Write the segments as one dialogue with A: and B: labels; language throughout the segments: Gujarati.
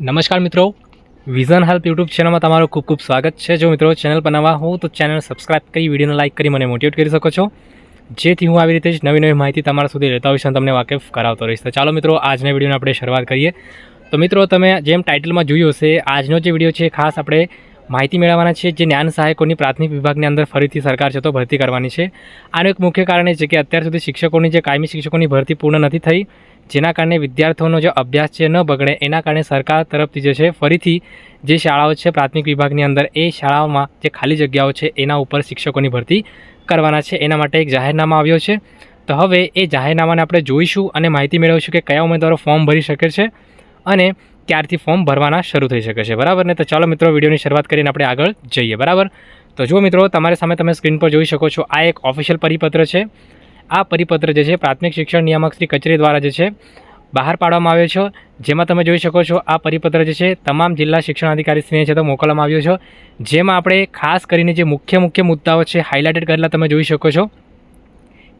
A: નમસ્કાર મિત્રો. વિઝન હેલ્પ યુટ્યુબ ચેનલમાં તમારું ખૂબ ખૂબ સ્વાગત છે. જો મિત્રો ચેનલ પર નવા હો તો ચેનલ સબસ્ક્રાઇબ કરી, વિડીયોને લાઇક કરી મને મોટિવેટ કરી શકો છો. જેથી હું આવી રીતે જ નવી નવી માહિતી તમારા સુધી લેતા હોઈશ અને તમને વાકેફ કરાવતો રહીશ. તો ચાલો મિત્રો, આજના વિડીયોને આપણે શરૂઆત કરીએ. તો મિત્રો, તમે જેમ ટાઇટલમાં જોયું હશે, આજનો જે વીડિયો છે ખાસ આપણે માહિતી મેળવવાના છે જે જ્ઞાન સહાયકોની પ્રાથમિક વિભાગની અંદર ફરીથી સરકાર છે તો ભરતી કરવાની છે. આનું એક મુખ્ય કારણ એ છે કે અત્યાર સુધી શિક્ષકોની જે કાયમી શિક્ષકોની ભરતી પૂર્ણ નથી થઈ જેના કારણે વિદ્યાર્થીઓનો જે અભ્યાસ છે ન બગડે, એના કારણે સરકાર તરફથી જે છે ફરીથી જે શાળાઓ છે પ્રાથમિક વિભાગની અંદર, એ શાળાઓમાં જે ખાલી જગ્યાઓ છે, એના ઉપર શિક્ષકોની ભરતી કરવાના છે. એના માટે એક જાહેરનામા આવ્યો છે. તો હવે એ જાહેરનામાને આપણે જોઈશું અને માહિતી મેળવીશું કે કયા ઉમેદવારો ફોર્મ ભરી શકે છે અને ક્યારથી ફોર્મ ભરવાના શરૂ થઈ શકે છે. બરાબર? ને તો ચાલો મિત્રો વિડીયોની શરૂઆત કરીને આપણે આગળ જઈએ. બરાબર? તો જો મિત્રો, તમારી સામે તમે સ્ક્રીન પર જોઈ શકો છો, આ એક ઓફિશિયલ પરિપત્ર છે. આ પરિપત્ર જે છે, પ્રાથમિક શિક્ષણ નિયામક શ્રી કચેરી દ્વારા જે છે, બહાર પાડવામાં આવ્યો છે. જેમાં તમે જોઈ શકો છો, આ પરિપત્ર જે છે, તમામ જિલ્લા શિક્ષણ અધિકારીશ્રીને છે તો મોકલવામાં આવ્યો છે. જેમાં આપણે ખાસ કરીને જે મુખ્ય મુખ્ય મુદ્દાઓ છે હાઇલાઇટેડ કરેલા તમે જોઈ શકો છો.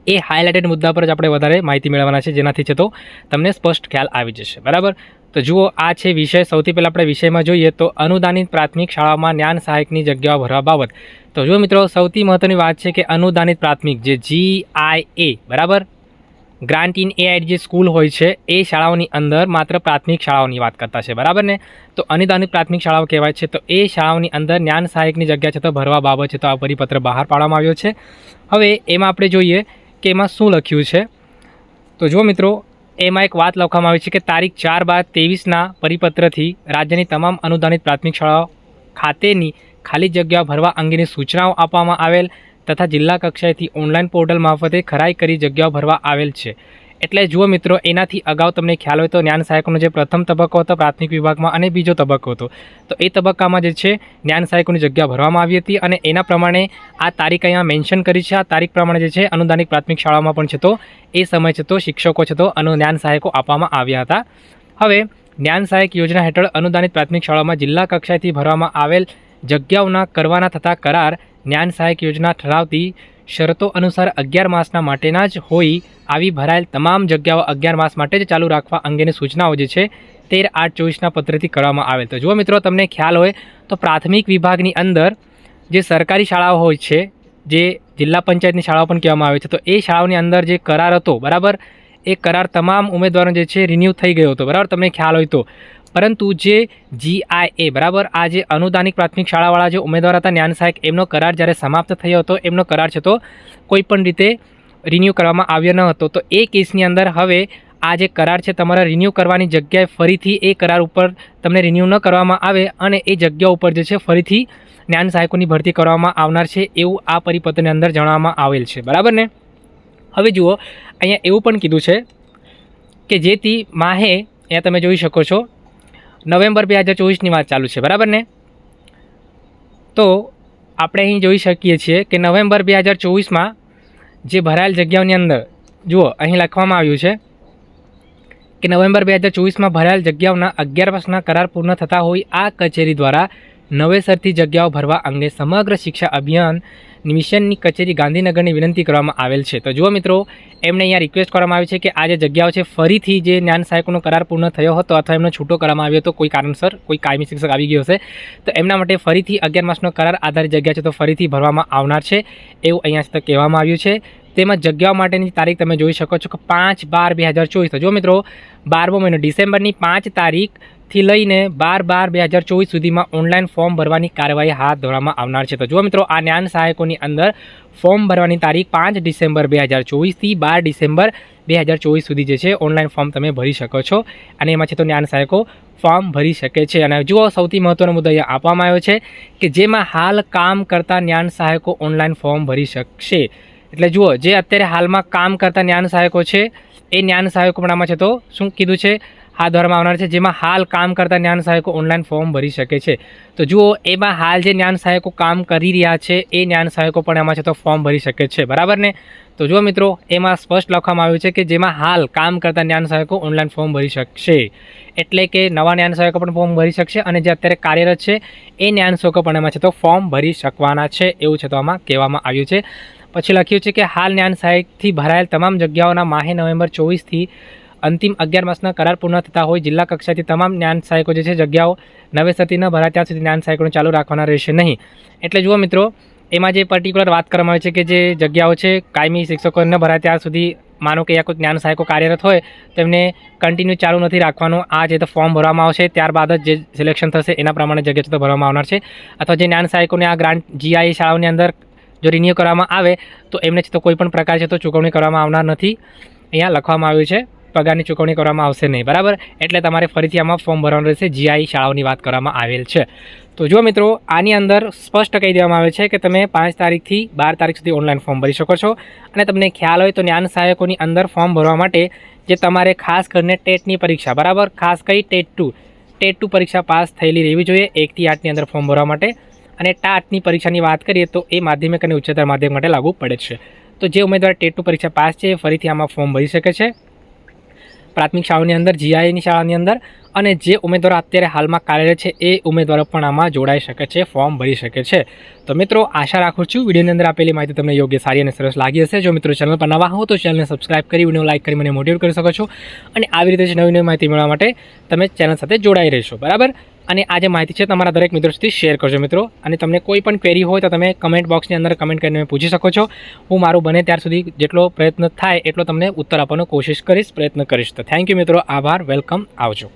A: એ હાઇલાઇટેડ મુદ્દા પર જ આપણે વધારે માહિતી મેળવવાના છે, જેનાથી છે તો તમને સ્પષ્ટ ખ્યાલ આવી જશે. બરાબર? તો જુઓ, આ છે વિષય. સૌથી પહેલાં આપણે વિષયમાં જોઈએ તો અનુદાનિત પ્રાથમિક શાળાઓમાં જ્ઞાન સહાયકની જગ્યાઓ ભરવા બાબત. તો જુઓ મિત્રો, સૌથી મહત્ત્વની વાત છે કે અનુદાનિત પ્રાથમિક જે જી આઈ એ બરાબર? ગ્રાન્ટ ઇન એઆઈડી જે સ્કૂલ હોય છે, એ શાળાઓની અંદર માત્ર પ્રાથમિક શાળાઓની વાત કરતા છે, બરાબર ને? તો અનુદાનિત પ્રાથમિક શાળાઓ કહેવાય છે, તો એ શાળાઓની અંદર જ્ઞાન સહાયકની જગ્યા છે તો ભરવા બાબત છે, તો આ પરિપત્ર બહાર પાડવામાં આવ્યો છે. હવે એમાં આપણે જોઈએ કે એમાં શું લખ્યું છે. તો જુઓ મિત્રો એમાં એક વાત લખવામાં આવી છે કે તારીખ ચાર બાર ત્રેવીસના પરિપત્રથી રાજ્યની તમામ અનુદાનિત પ્રાથમિક શાળાઓ ખાતેની ખાલી જગ્યાઓ ભરવા અંગેની સૂચનાઓ આપવામાં આવેલ તથા જિલ્લા કક્ષાએથી ઓનલાઈન પોર્ટલ મારફતે ખરાઈ કરી જગ્યાઓ ભરવા આવેલ છે. એટલે જુઓ મિત્રો, એનાથી અગાઉ તમને ખ્યાલ હોય તો જ્ઞાન સહાયકોનો જે પ્રથમ તબક્કો હતો, પ્રાથમિક વિભાગમાં અને બીજો તબક્કો હતો. તો એ તબક્કામાં જે છે, જ્ઞાન સહાયકોની જગ્યા ભરવામાં આવી હતી અને એના પ્રમાણે આ તારીખ અહીંયા મેન્શન કરી છે. આ તારીખ પ્રમાણે જે છે અનુદાનિક પ્રાથમિક શાળામાં પણ છે તો, એ સમય છે તો શિક્ષકો છે તો જ્ઞાન સહાયકો આપવામાં આવ્યા હતા. હવે, જ્ઞાન સહાયક યોજના હેઠળ અનુદાનિત પ્રાથમિક શાળામાં જિલ્લા કક્ષાએથી ભરવામાં આવેલ જગ્યાઓના કરવાના થતા કરાર જ્ઞાન સહાયક યોજના ઠરાવતી શરતો અનુસાર અગિયાર માસના માટેના જ હોઈ આવી ભરાયેલ તમામ જગ્યાઓ અગિયાર માસ માટે જ ચાલુ રાખવા અંગેની સૂચનાઓ જે છે, તેર આઠ ચોવીસના પત્રથી કરવામાં આવેલ તો જુઓ મિત્રો, તમને ખ્યાલ હોય તો પ્રાથમિક વિભાગની અંદર જે સરકારી શાળાઓ હોય છે, જે જિલ્લા પંચાયતની શાળાઓ પણ કહેવામાં આવે છે, તો એ શાળાઓની અંદર જે કરાર હતો, બરાબર? એ કરાર તમામ ઉમેદવારો જે છે રિન્યૂ થઈ ગયો હતો, બરાબર? તમને ખ્યાલ હોય તો. પરંતુ જે જીઆઈએ બરાબર? આ જે અનુદાનિક પ્રાથમિક શાળાવાળા જે ઉમેદવાર હતા જ્ઞાન સહાયક એમનો કરાર જ્યારે સમાપ્ત થયો હતો, એમનો કરાર છે તો કોઈ રીતે રિન્યૂ કરવામાં આવ્યો ન હતો. તો એ કેસની અંદર હવે આ જે કરાર છે, તમારા રિન્યૂ કરવાની જગ્યાએ ફરીથી એ કરાર ઉપર તમને રિન્યૂ ન કરવામાં આવે અને એ જગ્યા ઉપર જે છે, ફરીથી જ્ઞાન સહાયકોની ભરતી કરવામાં આવનાર છે એવું આ પરિપત્રની અંદર જણાવવામાં આવેલ છે. બરાબર ને? હવે જુઓ, અહીંયા એવું પણ કીધું છે કે જેથી માહે, અહીંયા તમે જોઈ શકો છો નવેમ્બર બે હજાર ચોવીસની વાત ચાલુ છે, બરાબર ને? તો આપણે અહીં જોઈ શકીએ છીએ કે નવેમ્બર બે હજાર ચોવીસમાં જે ભરાયેલ જગ્યાઓની અંદર, જુઓ, અહીં લખવામાં આવ્યું છે કે નવેમ્બર બે હજાર ચોવીસમાં ભરાયેલ જગ્યાઓના અગિયાર વર્ષના કરાર પૂર્ણ થતા હોય આ કચેરી દ્વારા નવેસરથી જગ્યાઓ ભરવા અંગે સમગ્ર શિક્ષા અભિયાન મિશનની કચેરી ગાંધીનગરની વિનંતી કરવામાં આવેલ છે. તો જુઓ મિત્રો, એમને અહીંયા રિક્વેસ્ટ કરવામાં આવી છે કે આ જે જગ્યાઓ છે, ફરીથી જે જ્ઞાન સહાયકોનો કરાર પૂર્ણ થયો હતો અથવા એમનો છૂટો કરવામાં આવ્યો હતો, કોઈ કારણસર, કોઈ કાયમી શિક્ષક આવી ગયો હશે, તો એમના માટે ફરીથી અગિયાર માસનો કરાર આધારિત જગ્યા છે, તો ફરીથી ભરવામાં આવનાર છે એવું અહીંયા કહેવામાં આવ્યું છે. તેમાં જગ્યાઓ માટેની તારીખ તમે જોઈ શકો છો કે પાંચ બાર બે હજાર ચોવીસ. જો મિત્રો, બારમો મહિનો ડિસેમ્બરની પાંચ તારીખથી લઈને બાર બાર બે હજાર ચોવીસ સુધીમાં ઓનલાઈન ફોર્મ ભરવાની કાર્યવાહી હાથ ધરવામાં આવનાર છે. તો જો મિત્રો, આ જ્ઞાન સહાયકોની અંદર ફોર્મ ભરવાની તારીખ પાંચ ડિસેમ્બર બે હજાર ચોવીસથી બાર ડિસેમ્બર બે હજાર ચોવીસ સુધી જે છે ઓનલાઈન ફોર્મ તમે ભરી શકો છો. અને એમાં છે તો જ્ઞાન સહાયકો ફોર્મ ભરી શકે છે. અને જુઓ, સૌથી મહત્ત્વનો મુદ્દો અહીંયા આપવામાં આવ્યો છે કે જેમાં હાલ કામ કરતા જ્ઞાન સહાયકો ઓનલાઈન ફોર્મ ભરી શકશે. એટલે જુઓ, જે અત્યારે હાલમાં કામ કરતા જ્ઞાન સહાયકો છે, એ જ્ઞાન સહાયકો પણ આમાં છે તો શું કીધું છે? હાથ ધરવામાં આવનાર છે, જેમાં હાલ કામ કરતા જ્ઞાન સહાયકો ઓનલાઈન ફોર્મ ભરી શકે છે. તો જુઓ, એમાં હાલ જે જ્ઞાન સહાયકો કામ કરી રહ્યા છે, એ જ્ઞાન સહાયકો પણ એમાં છે તો ફોર્મ ભરી શકે છે. બરાબર ને? તો જુઓ મિત્રો, એમાં સ્પષ્ટ લખવામાં આવ્યું છે કે જેમાં હાલ કામ કરતા જ્ઞાન સહાયકો ઓનલાઈન ફોર્મ ભરી શકશે. એટલે કે નવા જ્ઞાન સહાયકો પણ ફોર્મ ભરી શકશે અને જે અત્યારે કાર્યરત છે, એ જ્ઞાન સહાયકો પણ એમાં છે તો ફોર્મ ભરી શકવાના છે, એવું છે તો આમાં કહેવામાં આવ્યું છે. પછી લખ્યું છે કે હાલ ન્યાન સહાયકથી ભરાયેલ તમામ જગ્યાઓના માહે નવેમ્બર ચોવીસથી અંતિમ અગિયાર માસના કરાર પૂર્ણ થતા હોય જિલ્લા કક્ષાથી તમામ જ્ઞાન સહાયકો જે છે જગ્યાઓ નવેસરથી ન ભરાય ત્યાં સુધી જ્ઞાન સહાયકોને ચાલુ રાખવાના રહેશે નહીં. એટલે જુઓ મિત્રો, એમાં જે પર્ટિક્યુલર વાત કરવામાં આવે છે કે જે જગ્યાઓ છે, કાયમી શિક્ષકો ન ભરાય ત્યાં સુધી માનો કે યા કોઈ જ્ઞાન સહાયકો કાર્યરત હોય, તેમને કન્ટિન્યુ ચાલુ નથી રાખવાનું. આ જે તો ફોર્મ ભરવામાં આવશે, ત્યારબાદ જ જે સિલેક્શન થશે, એના પ્રમાણે જગ્યા તો ભરવામાં આવનાર છે. અથવા જે જ્ઞાન સહાયકોને આ ગ્રાન્ટ જીઆઈ શાળાઓની અંદર જો રિન્યુ કરવામાં આવે, તો એમને તો કોઈ પણ પ્રકાર છે તો ચૂકવણી કરવામાં આવનાર નથી. અહીંયા લખવામાં આવ્યું છે, પગારની ચૂકવણી કરવામાં આવશે નહીં, બરાબર? એટલે તમારે ફરીથી આમાં ફોર્મ ભરવાનું રહેશે જીઆઈ શાળાઓની વાત કરવામાં આવેલ છે. તો જો મિત્રો, આની અંદર સ્પષ્ટ કહી દેવામાં આવે છે કે તમે પાંચ તારીખથી બાર તારીખ સુધી ઓનલાઈન ફોર્મ ભરી શકો છો. અને તમને ખ્યાલ હોય તો જ્ઞાન સહાયકોની અંદર ફોર્મ ભરવા માટે જે તમારે ખાસ કરીને ટેટની પરીક્ષા, બરાબર? ખાસ કરી ટેટ ટુ. ટેટ ટુ પરીક્ષા પાસ થયેલી રહેવી જોઈએ એકથી આઠની અંદર ફોર્મ ભરવા માટે. અને ટાટની પરીક્ષાની વાત કરીએ તો એ માધ્યમિક અને ઉચ્ચતર માધ્યમિક માટે લાગુ પડે છે. તો જે ઉમેદવાર ટેટ ટુ પરીક્ષા પાસ છે ફરીથી આમાં ફોર્મ ભરી શકે છે. પ્રાથમિક શાળાની અંદર જીઆઈની શાળાની અંદર અને જે ઉમેદવારો અત્યારે હાલમાં કાર્યરત છે, એ ઉમેદવારો પણ આમાં જોડાઈ શકે છે ફોર્મ ભરી શકે છે. તો મિત્રો, આશા રાખું છું વિડીયોની અંદર આપેલી માહિતી તમને યોગ્ય, સારી અને સરસ લાગી હશે. જો મિત્રો ચેનલ પર નવા હો તો ચેનલને સબસ્ક્રાઇબ કરી વીડિયો લાઇક કરી મને મોટિવેટ કરી શકો છો. અને આવી રીતે જ નવી નવી માહિતી મેળવવા માટે તમે ચેનલ સાથે જોડાઈ રહેશો. બરાબર? અને આ જે માહિતી છે તમારા દરેક મિત્રો સુધી શેર કરજો મિત્રો. અને તમને કોઈ પણ ક્વેરી હોય તો તમે કમેન્ટ બોક્સની અંદર કમેન્ટ કરીને પૂછી શકો છો. હું મારું બને ત્યાર સુધી જેટલો પ્રયત્ન થાય એટલો તમને ઉત્તર આપવાનો કોશિશ કરીશ, પ્રયત્ન કરીશ. તો થેન્ક યુ મિત્રો, આભાર વેલકમ આવજો.